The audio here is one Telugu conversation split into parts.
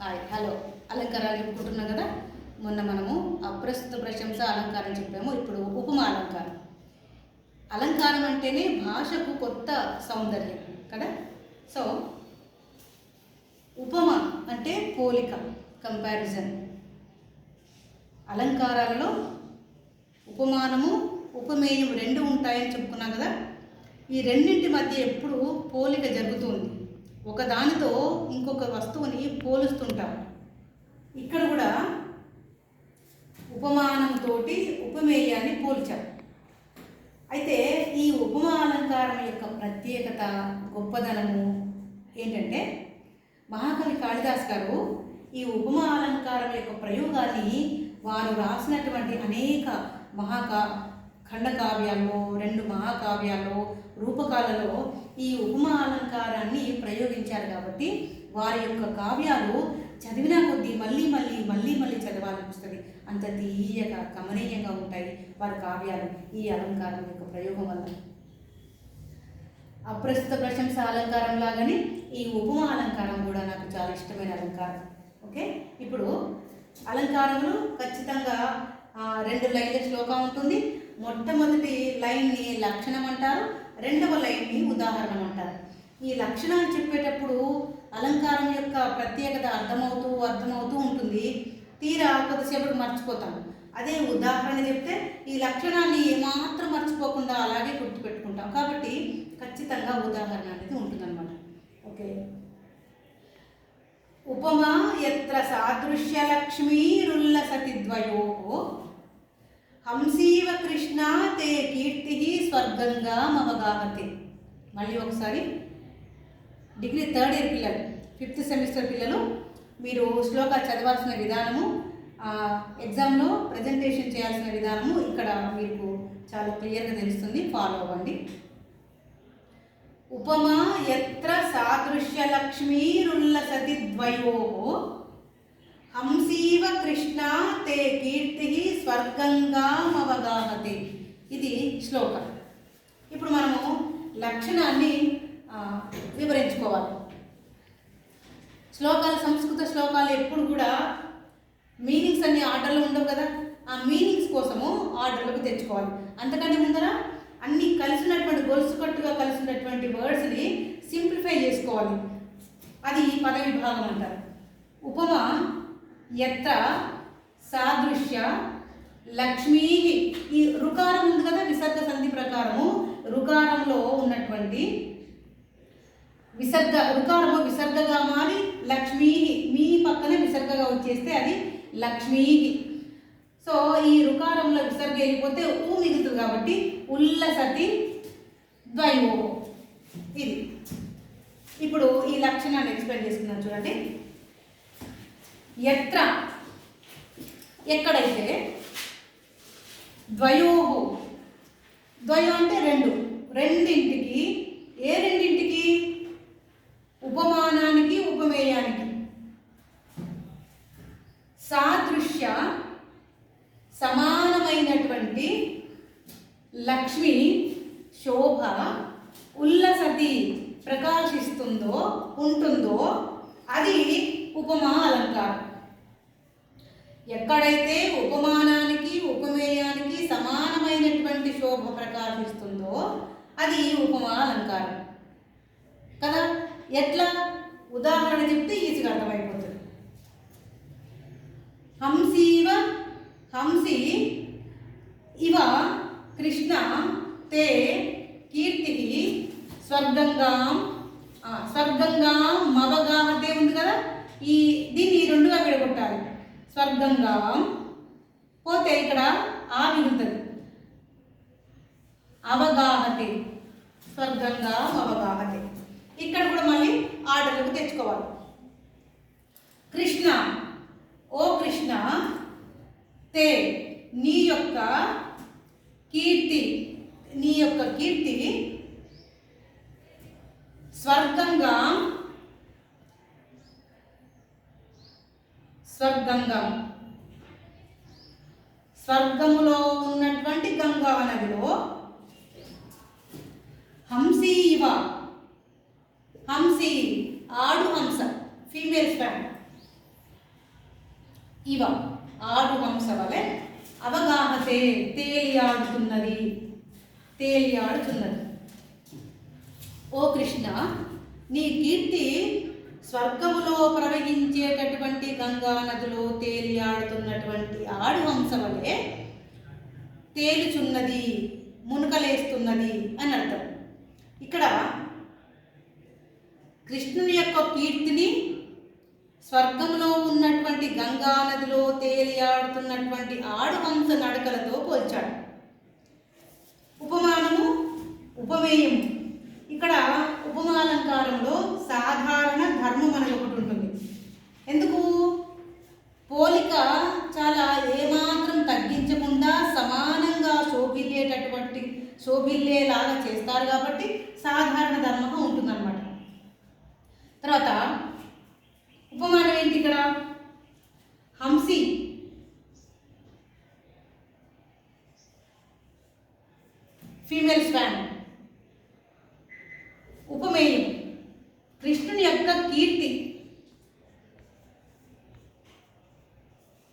హాయ్ హలో అలంకారాలు చెప్పుకుంటున్నాం కదా? మొన్న మనము అప్రస్తుత ప్రశంస అలంకారం చెప్పాము. ఇప్పుడు ఉపమా అలంకారం. అలంకారం అంటేనే భాషకు కొత్త సౌందర్యం కదా? సో ఉపమ అంటే పోలిక కంపారిజన్ అలంకారాలలో ఉపమానము ఉపమేయం రెండు ఉంటాయని చెప్పుకున్నాం కదా? ఈ రెండింటి మధ్య ఎప్పుడు పోలిక జరుగుతుంది ఒకదానితో ఇంకొక వస్తువుని పోలుస్తుంటాం ఇక్కడ కూడా ఉపమానంతో ఉపమేయాన్ని పోల్చాం అయితే ఈ ఉపమా అలంకారం యొక్క ప్రత్యేకత గొప్పదనము ఏంటంటే మహాకవి కాళిదాస్ గారు ఈ ఉపమా అలంకారం యొక్క ప్రయోగాన్ని వారు రాసినటువంటి అనేక మహాకా ఖండకావ్యాల్లో రెండు మహాకావ్యాల్లో రూపకాలలో ఈ ఉపమా అలంకారాన్ని ప్రయోగించారు కాబట్టి వారి యొక్క కావ్యాలు చదివిన కొద్దీ మళ్ళీ మళ్ళీ మళ్ళీ మళ్ళీ చదవాలనిపిస్తుంది. అంత తీయగా కమనీయంగా ఉంటాయి వారి కావ్యాలు ఈ అలంకారం యొక్క ప్రయోగం వల్ల. అప్రస్తుత ప్రశంస అలంకారం లాగానే ఈ ఉపమా అలంకారం కూడా నాకు చాలా ఇష్టమైన అలంకారం. ఓకే? ఇప్పుడు అలంకారంలో ఖచ్చితంగా రెండు లైన్ల శ్లోకం ఉంటుంది. మొట్టమొదటి లైన్ని లక్షణం అంటారు. రెండవ లైన్ని ఉదాహరణ అంటారు. ఈ లక్షణాలు చెప్పేటప్పుడు అలంకారం యొక్క ప్రత్యేకత అర్థమవుతూ అర్థమవుతూ ఉంటుంది. తీరా కొద్దిసేపటి మర్చిపోతాం. అదే ఉదాహరణ చెప్తే ఈ లక్షణాన్ని ఏమాత్రం మర్చిపోకుండా అలాగే గుర్తుపెట్టుకుంటాం. కాబట్టి ఖచ్చితంగా ఉదాహరణ అనేది ఉంటుందన్నమాట. ఓకే. ఉపమా ఎత్ర సాదృశ్య లక్ష్మీరుల్లసతి ద్వయో హంసీవ కృష్ణ తే కీర్తి స్వర్గంగా మమగాహతి మళ్ళీ ఒకసారి డిగ్రీ థర్డ్ ఇయర్ పిల్లలు ఫిఫ్త్ సెమిస్టర్ పిల్లలు మీరు శ్లోక చదవాల్సిన విధానము ఎగ్జామ్లో ప్రజెంటేషన్ చేయాల్సిన విధానము ఇక్కడ మీకు చాలా క్లియర్గా తెలుస్తుంది. ఫాలో అవ్వండి. ఉపమా ఎత్ర సాదృశ్య లక్ష్మీరుల్లసతి ద్వయోహో హంసీవ కృష్ణ తే కీర్తి స్వర్గంగామవగాహతే ఇది శ్లోకం. ఇప్పుడు మనము లక్షణాన్ని వివరించుకోవాలి. శ్లోకాలు సంస్కృత శ్లోకాలు ఎప్పుడు కూడా మీనింగ్స్ అన్ని ఆర్డర్లో ఉండవు కదా? ఆ మీనింగ్స్ కోసము ఆర్డర్లకు తెచ్చుకోవాలి. అంతకంటే ముందర అన్ని కలిసినటువంటి గొలుసు కట్టుగా కలిసినటువంటి వర్డ్స్ని సింప్లిఫై చేసుకోవాలి. అది ఈ పద విభాగం అంటారు. ఉపమా ఎత్త సాదృశ్య లక్ష్మీ ఈ రుకారం ఉంది కదా విసర్గ సంధి ప్రకారము. రుకారంలో ఉన్నటువంటి విసర్గ రుకారము విసర్గగా మారి లక్ష్మీ మీ పక్కన విసర్గగా వచ్చేస్తే అది లక్ష్మీ సో ఈ రుకారంలో విసర్గ వెళ్ళిపోతే ఊ మిగుతుంది కాబట్టి ఉల్లసతి ద్వయో. ఇది. ఇప్పుడు ఈ లక్షణాన్ని ఎక్స్ప్లెయిన్ చేసుకున్నాను చూడండి. ఎత్ర? ఎక్కడైతే ద్వయోహు. ద్వయో అంటే రెండు. రెండింటికి ఏ రెండింటికి? ఉపమానానికి ఉపమేయానికి. సాదృశ్య సమానమైనటువంటి లక్ష్మి శోభ ఉల్లసతి ప్రకాశిస్తుందో ఉంటుందో అది ఉపమా అలంకారం ఎక్కడైతే ఉపమానానికి ఉపమేయానికి సమానమైనటువంటి శోభ ప్రకాశిస్తుందో అది ఉపమా అలంకారం కదా? ఎట్లా? ఉదాహరణ చెప్తే ఈజీగా అర్థమైపోతుంది. హంసీవ హంసి ఇవ కృష్ణ తే కీర్తి స్వర్గంగా స్వర్గంగా మవగా ఈ దీన్ని రెండుగా విడగొట్టాలి. స్వర్గంగాం పోతే ఇక్కడ ఆ మిగులుతుంది అవగాహతే. స్వర్గంగా అవగాహతే. ఇక్కడ కూడా మళ్ళీ ఆర్డర్లకు తెచ్చుకోవాలి. కృష్ణ. ఓ కృష్ణ తే నీ యొక్క కీర్తి నీ యొక్క కీర్తి స్వర్గంగా స్వర్గంగా. స్వర్గములో ఉన్నటువంటి గంగా నదిలో హంసీవ హంసి ఆడు హంస ఫీమేల్ స్పాన్ ఇవ ఆడు హంస వలె అవగాహతే తేలియాడుతున్నది తేలియాడుతున్నది. ఓ కృష్ణ నీ కీర్తి స్వర్గములో ప్రవహించేటటువంటి గంగా నదిలో తేలియాడుతున్నటువంటి ఆడు హంస వలె తేలుచున్నది మునుకలేస్తున్నది అని అర్థం. ఇక్కడ కృష్ణుని యొక్క కీర్తిని స్వర్గంలో ఉన్నటువంటి గంగా నదిలో తేలియాడుతున్నటువంటి ఆడుహంస నడకలతో పోల్చాడు. ఉపమానము ఉపమేయము. ఇక్కడ ఉపమాలంకారంలో సాధారణ ధర్మం అనేది ఒకటి ఉంటుంది. ఎందుకు? పోలిక చాలా ఏమాత్రం తగ్గించకుండా సమానంగా శోభిల్లేటటువంటి శోభిల్లేలాగా చేస్తారు కాబట్టి సాధారణ ధర్మంగా ఉంటుందన్నమాట. తర్వాత ఉపమానం ఏంటి ఇక్కడ? హంసి. ఫీమేల్ స్వాన్ ఉపమేయం కృష్ణుని యొక్క కీర్తి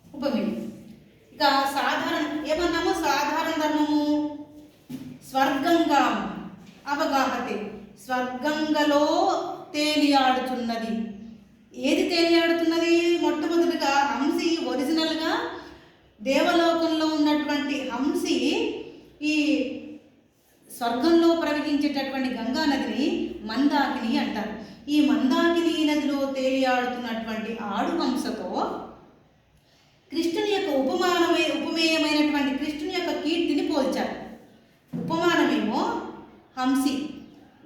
ఉపమేయం ఇక సాధారణ ఏమన్నాము సాధారణ స్వర్గంగా అవగాహతే. స్వర్గంగలో తేలియాడుతున్నది. ఏది తేలియాడుతున్నది? మొట్టమొదటిగా హంసి ఒరిజినల్గా దేవలోకంలో ఉన్నటువంటి హంసి ఈ స్వర్గంలో ప్రవహించేటటువంటి గంగా నదిని మందాకిని అంటారు. ఈ మందాకిని నదిలో తేలియాడుతున్నటువంటి ఆడు హంసతో కృష్ణుని యొక్క ఉపమానమే ఉపమేయమైనటువంటి కృష్ణ యొక్క కీర్తిని పోల్చారు ఉపమానమేమో హంసి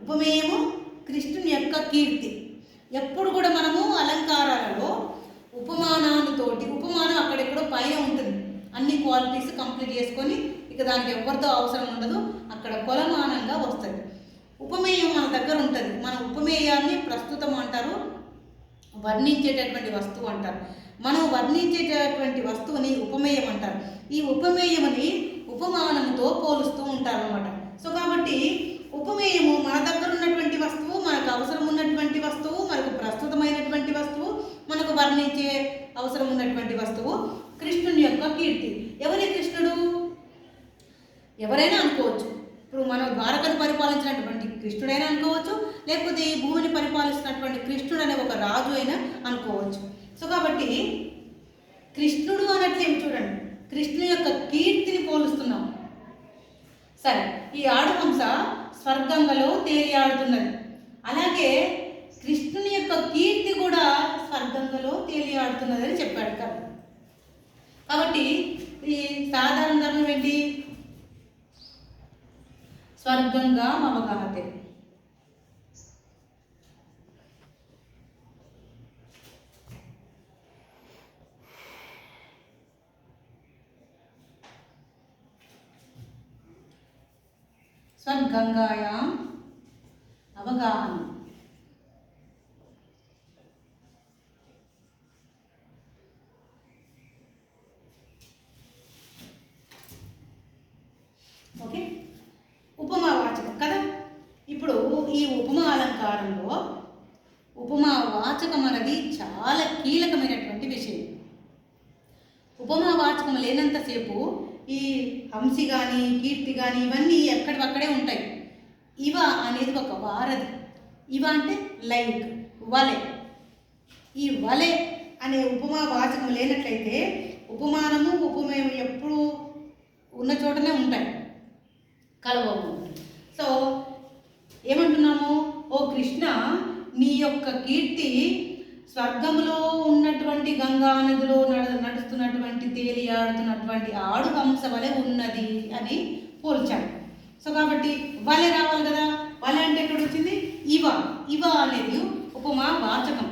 ఉపమేయము కృష్ణుని యొక్క కీర్తి. ఎప్పుడు కూడా మనము అలంకారాలలో ఉపమానాలతోటి ఉపమానం అక్కడెక్కడో పైన ఉంటుంది. అన్ని క్వాలిటీస్ కంప్లీట్ చేసుకొని ఇక దానికి ఎవరితో అవసరం ఉండదు. అక్కడ కొలమానంగా వస్తుంది. ఉపమేయం మన దగ్గర ఉంటుంది. మన ఉపమేయాన్ని ప్రస్తుతం అంటారు వర్ణించేటటువంటి వస్తువు అంటారు. మనం వర్ణించేటటువంటి వస్తువుని ఉపమేయం అంటారు. ఈ ఉపమేయముని ఉపమానంతో పోలుస్తూ ఉంటారు అనమాట సో కాబట్టి ఉపమేయము మన దగ్గర ఉన్నటువంటి వస్తువు మనకు అవసరం ఉన్నటువంటి వస్తువు మనకు ప్రస్తుతమైనటువంటి వస్తువు మనకు వర్ణించే అవసరం ఉన్నటువంటి వస్తువు కృష్ణుని యొక్క కీర్తి. ఎవరి కృష్ణుడు? ఎవరైనా అనుకోవచ్చు. ఇప్పుడు మనం ద్వారకను పరిపాలించినటువంటి కృష్ణుడైనా అనుకోవచ్చు లేకపోతే ఈ భూమిని పరిపాలిస్తున్నటువంటి కృష్ణుడు అనే ఒక రాజు అయినా అనుకోవచ్చు. సో కాబట్టి కృష్ణుడు అనట్లేం చూడండి. కృష్ణుని యొక్క కీర్తిని పోలుస్తున్నాం. సరే ఈ ఆడుహంస స్వర్గంగలో తేలియాడుతున్నది. అలాగే కృష్ణుని యొక్క కీర్తి కూడా స్వర్గంగలో తేలియాడుతున్నదని చెప్పాడు కదా కాబట్టి ఈ సాధారణ ధర్మం ఏంటి? స్వర్గంగా మమగాహతే. సద్గంగాయాం అవగాహన. ఓకే? ఉపమా వాచకం కదా? ఇప్పుడు ఈ ఉపమా అలంకారంలో ఉపమా వాచకం అనేది చాలా కీలకమైనటువంటి విషయం. ఉపమా వాచకం లేనంతసేపు ఈ హంసి కానీ కీర్తి కానీ ఇవన్నీ ఎక్కడివక్కడే ఉంటాయి. ఇవ అనేది ఒక వారధి. ఇవ అంటే లైక్ వలె. ఈ వలె అనే ఉపమా వాచకం లేనట్లయితే ఉపమానము ఉపమేయం ఎప్పుడూ ఉన్న చోటనే ఉంటాయి. కలవము సో ఏమంటున్నాము? ఓ కృష్ణ నీ యొక్క కీర్తి స్వర్గంలో ఉన్నటువంటి గంగా నదిలో నడ నడుస్తున్నటువంటి తేలియాడుతున్నటువంటి ఆడు హంస వలె ఉన్నది అని పోల్చాడు. సో కాబట్టి వలె రావాలి కదా? వలె అంటే ఎక్కడ వచ్చింది? ఇవ. ఇవ అనేది ఉపమా వాచకం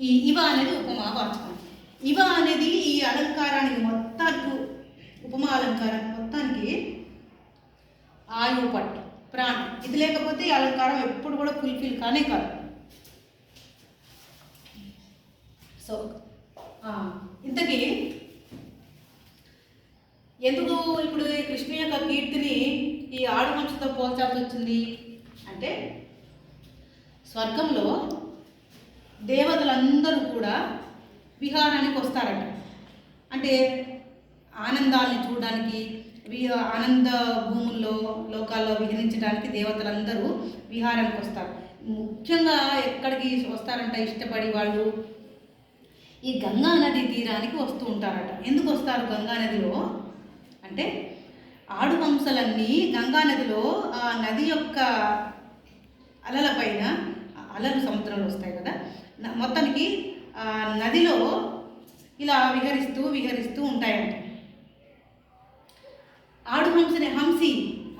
ఈ ఇవ అనేది ఉపమా వాచకం ఇవ అనేది ఈ అలంకారానికి మొత్తానికి ఉపమా అలంకారానికి మొత్తానికి ఆయువు పట్టు. ప్రాణం. ఇది లేకపోతే ఈ అలంకారం ఎప్పుడు కూడా ఫుల్ఫిల్ కానే కాదు. సో ఇంతకీ ఎందుకు ఇప్పుడు కృష్ణ యొక్క కీర్తిని ఈ ఆడవంశతో పోల్చాల్సి వచ్చింది? అంటే స్వర్గంలో దేవతలందరూ కూడా విహారానికి వస్తారట. అంటే ఆనందాల్ని చూడడానికి ఆనంద భూముల్లో లోకాల్లో విహరించడానికి దేవతలందరూ విహారానికి వస్తారు. ముఖ్యంగా ఎక్కడికి వస్తారంట ఇష్టపడి వాళ్ళు? ఈ గంగా నది తీరానికి వస్తూ ఉంటారట. ఎందుకు వస్తారు గంగా నదిలో? అంటే ఆడు హంసలన్నీ గంగా నదిలో ఆ నది యొక్క అలల పైన అలలు సముద్రంలో వస్తాయి కదా? మొత్తానికి నదిలో ఇలా విహరిస్తూ విహరిస్తూ ఉంటాయంట. ఆడు హంసని హంసి.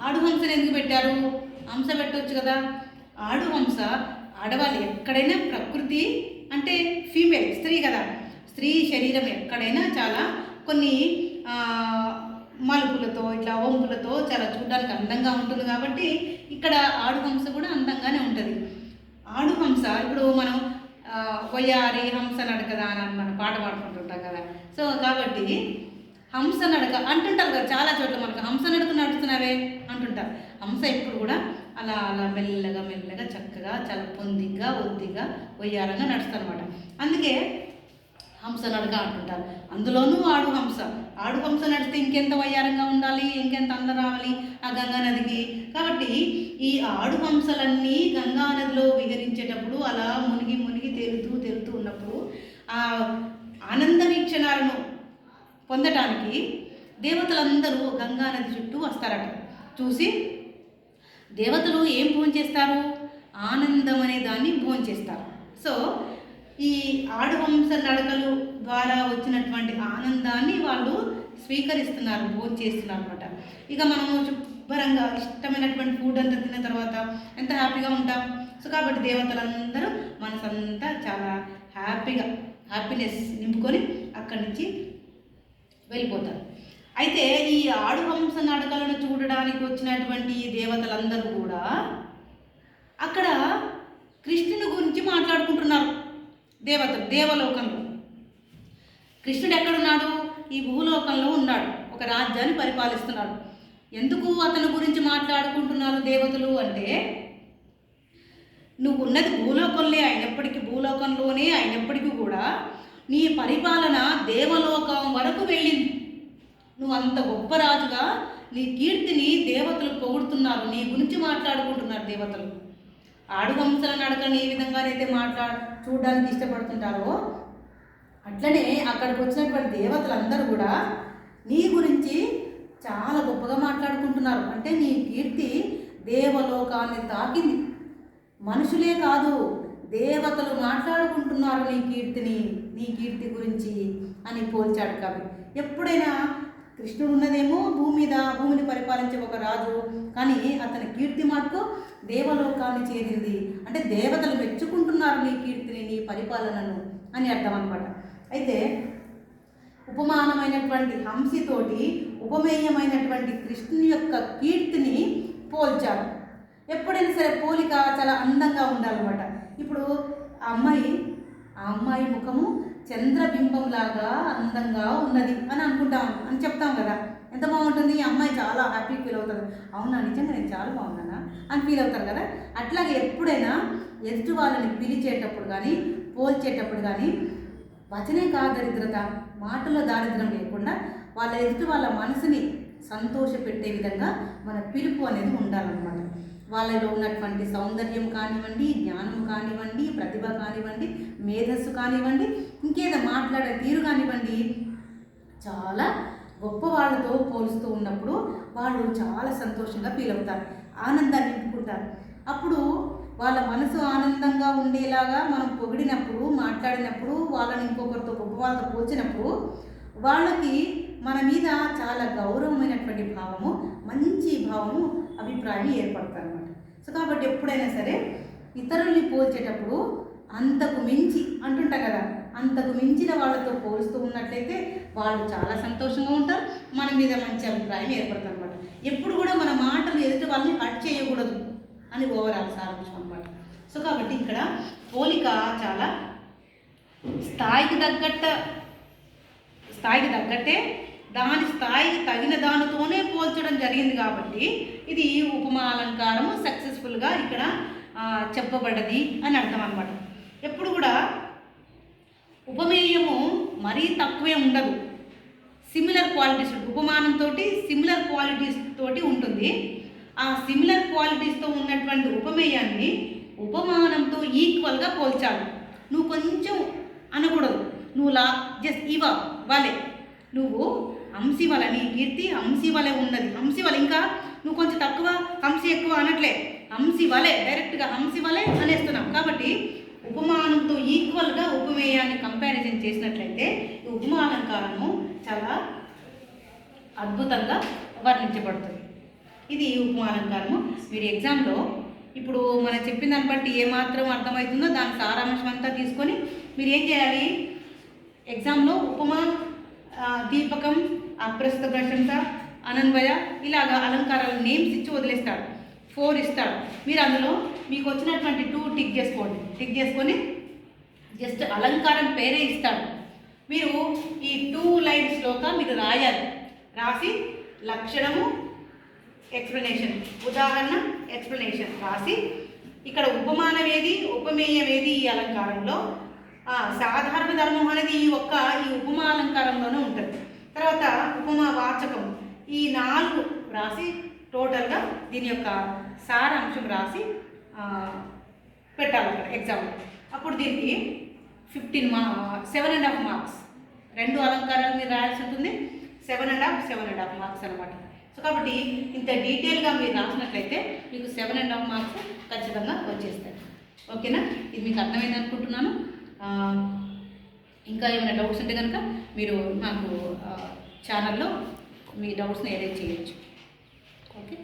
ఆడు హంసని ఎందుకు పెట్టారు? హంస పెట్టవచ్చు కదా. ఆడు హంస ఆడవాళ్ళు ఎక్కడైనా ప్రకృతి అంటే ఫీమేల్ స్త్రీ కదా. స్త్రీ శరీరం ఎక్కడైనా చాలా కొన్ని మలుపులతో ఇట్లా వంపులతో చాలా చూడడానికి అందంగా ఉంటుంది కాబట్టి ఇక్కడ ఆడు హంస కూడా అందంగానే ఉంటుంది. ఆడు హంస ఇప్పుడు మనం కొయ్యారి వయ్యారి హంస నడకదా అని మనం పాట పాడుకుంటుంటాం కదా. సో కాబట్టి హంస నడక అంటుంటారు కదా చాలా చోట్ల మనకు హంస నడక నడుస్తున్నావే అంటుంటారు. హంస ఎప్పుడు కూడా అలా అలా మెల్లగా మెల్లగా చక్కగా చాలా పొందిగా ఒద్దిగా వయ్యారంగా నడుస్తారనమాట అందుకే హంస నడక అంటుంటారు. అందులోనూ ఆడు హంస. ఆడు హంస నడిస్తే ఇంకెంత వయ్యారంగా ఉండాలి ఇంకెంత అందం రావాలి ఆ గంగా నదికి. కాబట్టి ఈ ఆడు హంసలన్నీ గంగా నదిలో విహరించేటప్పుడు అలా మునిగి మునిగి తేలుతూ తేలుతూ ఉన్నప్పుడు ఆ ఆనంద వీక్షణాలను పొందటానికి దేవతలందరూ గంగా నది చుట్టూ వస్తారట. చూసి దేవతలు ఏం భోంచేస్తారు? ఆనందం అనే దాన్ని భోంచేస్తారు. సో ఈ ఆడవంశ నడకలు ద్వారా వచ్చినటువంటి ఆనందాన్ని వాళ్ళు స్వీకరిస్తున్నారు భోంచేస్తున్నారు అనమాట ఇక మనము శుభ్రంగా ఇష్టమైనటువంటి ఫుడ్ అంతా తిన్న తర్వాత ఎంత హ్యాపీగా ఉంటాం? సో కాబట్టి దేవతలందరూ మనసంతా చాలా హ్యాపీగా హ్యాపీనెస్ నింపుకొని అక్కడి నుంచి వెళ్ళిపోతారు. అయితే ఈ ఆడుహంస నాటకాలను చూడడానికి వచ్చినటువంటి ఈ దేవతలందరూ కూడా అక్కడ కృష్ణుని గురించి మాట్లాడుకుంటున్నారు. దేవతలు దేవలోకంలో. కృష్ణుడు ఎక్కడున్నాడు? ఈ భూలోకంలో ఉన్నాడు. ఒక రాజ్యాన్ని పరిపాలిస్తున్నాడు. ఎందుకు అతని గురించి మాట్లాడుకుంటున్నారు దేవతలు అంటే నువ్వు ఉన్నది భూలోకంలో అయినప్పటికీ భూలోకంలోనే అయినప్పటికీ కూడా నీ పరిపాలన దేవలోకం వరకు వెళ్ళింది. నువ్వు అంత గొప్ప రాజుగా నీ కీర్తిని దేవతలు పొగుడుతున్నారు. నీ గురించి మాట్లాడుకుంటున్నారు దేవతలు. ఆడువంశల నడకని ఏ విధంగానైతే మాట్లా చూడడానికి ఇష్టపడుతుంటారో అట్లనే అక్కడికి వచ్చినటువంటి దేవతలందరూ కూడా నీ గురించి చాలా గొప్పగా మాట్లాడుకుంటున్నారు. అంటే నీ కీర్తి దేవలోకాన్ని తాకింది. మనుషులే కాదు దేవతలు మాట్లాడుకుంటున్నారు నీ కీర్తిని. నీ కీర్తి గురించి అని పోల్చాడు కవి. ఎప్పుడైనా కృష్ణుడు ఉన్నదేమో భూమి మీద భూమిని పరిపాలించే ఒక రాజు కానీ అతని కీర్తి మటుకు దేవలోకాన్ని చేరింది. అంటే దేవతలు మెచ్చుకుంటున్నారు నీ కీర్తిని నీ పరిపాలనను అని అర్థం అనమాట అయితే ఉపమానమైనటువంటి హంసితోటి ఉపమేయమైనటువంటి కృష్ణుని యొక్క కీర్తిని పోల్చారు. ఎప్పుడైనా సరే పోలిక చాలా అందంగా ఉండాలన్నమాట. ఇప్పుడు ఆ అమ్మాయి ఆ అమ్మాయి ముఖము చంద్రబింబంలాగా అందంగా ఉన్నది అని అనుకుంటాం అని చెప్తాం కదా. ఎంత బాగుంటుంది? ఈ అమ్మాయి చాలా హ్యాపీ ఫీల్ అవుతుంది. అవునా? నిజంగా నేను చాలా బాగున్నానా? అని ఫీల్ అవుతారు కదా. అట్లాగే ఎప్పుడైనా ఎదుటి వాళ్ళని పిలిచేటప్పుడు కానీ పోల్చేటప్పుడు కానీ వచనే కా మాటల్లో దారిద్రం లేకుండా వాళ్ళ ఎదుటి వాళ్ళ మనసుని సంతోషపెట్టే విధంగా మన పిలుపు అనేది ఉండాలన్నమాట. వాళ్ళలో ఉన్నటువంటి సౌందర్యం కానివ్వండి జ్ఞానం కానివ్వండి ప్రతిభ కానివ్వండి మేధస్సు కానివ్వండి ఇంకేదో మాట్లాడే తీరు కానివ్వండి చాలా గొప్ప వాళ్ళతో పోలుస్తూ ఉన్నప్పుడు వాళ్ళు చాలా సంతోషంగా ఫీల్ అవుతారు ఆనందాన్ని నింపుకుంటారు. అప్పుడు వాళ్ళ మనసు ఆనందంగా ఉండేలాగా మనం పొగిడినప్పుడు మాట్లాడినప్పుడు వాళ్ళని ఇంకొకరితో గొప్ప వాళ్ళతో పోల్చినప్పుడు వాళ్ళకి మన మీద చాలా గౌరవమైనటువంటి భావము మంచి భావము అభిప్రాయం ఏర్పడతారు సో కాబట్టి ఎప్పుడైనా సరే ఇతరుల్ని పోల్చేటప్పుడు అంతకు మించి అంటుంటా కదా అంతకు మించిన వాళ్ళతో పోలుస్తూ ఉన్నట్లయితే వాళ్ళు చాలా సంతోషంగా ఉంటారు మన మీద మంచి అభిప్రాయం ఏర్పడుతుంది అనమాట ఎప్పుడు కూడా మన మాటలు ఎదుటి వాళ్ళని హట్ చేయకూడదు అని ఓవరాల్ సారాంశం అనమాట సో కాబట్టి ఇక్కడ పోలిక చాలా స్థాయికి తగ్గట్ట స్థాయికి తగ్గట్టే దాని స్థాయికి తగిన దానితోనే పోల్చడం జరిగింది కాబట్టి ఇది ఉపమా అలంకారము సక్సెస్ఫుల్గా ఇక్కడ చెప్పబడది చెప్పబడ్డది అని అర్థం అనమాట ఎప్పుడు కూడా ఉపమేయము మరీ తక్కువే ఉండదు. సిమిలర్ క్వాలిటీస్ ఉపమానంతో సిమిలర్ క్వాలిటీస్ తోటి ఉంటుంది. ఆ సిమిలర్ క్వాలిటీస్తో ఉన్నటువంటి ఉపమేయాన్ని ఉపమానంతో ఈక్వల్గా పోల్చాలి. నువ్వు కొంచెం అనకూడదు. నువ్వు లా జస్ట్ ఇవ వలె. నువ్వు హంసి వల నీ కీర్తి హంసి వలె ఉన్నది. హంసి వలె ఇంకా నువ్వు కొంచెం తక్కువ హంసి ఎక్కువ అనట్లే. హంసి వలె డైరెక్ట్గా హంసి వలె అనేస్తున్నాం కాబట్టి ఉపమానంతో ఈక్వల్గా ఉపమేయాన్ని కంపారిజన్ చేసినట్లయితే ఈ ఉపమాలంకారము చాలా అద్భుతంగా వర్ణించబడుతుంది. ఇది ఉపమాలంకారము మీరు ఎగ్జామ్లో ఇప్పుడు మనం చెప్పిన దాన్ని బట్టి ఏమాత్రం అర్థమవుతుందో దాని సారాంశం అంతా తీసుకొని మీరు ఏం చేయాలి? ఎగ్జామ్లో ఉపమా దీపకం అప్రస్తుత ప్రశంస అనన్వయ ఇలాగా అలంకారాల నేమ్స్ ఇచ్చి వదిలేస్తాడు. ఫోర్ ఇస్తాడు. మీరు అందులో మీకు వచ్చినటువంటి టూ టిక్ చేసుకోండి. టిక్ చేసుకొని జస్ట్ అలంకారం పేరే ఇస్తాడు. మీరు ఈ టూ లైన్స్లోగా మీరు రాయాలి. రాసి లక్షణము ఎక్స్ప్లెనేషన్. ఉదాహరణ ఎక్స్ప్లెనేషన్. రాసి ఇక్కడ ఉపమానం ఏది ఉపమేయం ఏది ఈ అలంకారంలో సాధారణ ధర్మం అనేది ఈ ఒక్క ఈ ఉపమా అలంకారంలోనే ఉంటుంది. తర్వాత ఉపమా వాచకం. ఈ నాలుగు రాసి టోటల్గా దీని యొక్క సారాంశం రాసి పెట్టాలి అక్కడ ఎగ్జామ్ అప్పుడు దీనికి ఫిఫ్టీన్ మా సెవెన్ అండ్ హాఫ్ మార్క్స్. రెండు అలంకారాలు మీరు రాయాల్సి ఉంటుంది. Seven and half seven and half marks అనమాట సో కాబట్టి ఇంత డీటెయిల్గా మీరు రాసినట్లయితే మీకు సెవెన్ అండ్ హాఫ్ మార్క్స్ ఖచ్చితంగా వచ్చేస్తాయి. ఓకేనా? ఇది మీకు అర్థమైంది అనుకుంటున్నాను. ఇంకా ఏమైనా డౌట్స్ ఉంటే కనుక మీరు నాకు ఛానల్లో మీ డౌట్స్ని ఏదైతే చేయొచ్చు. ఓకే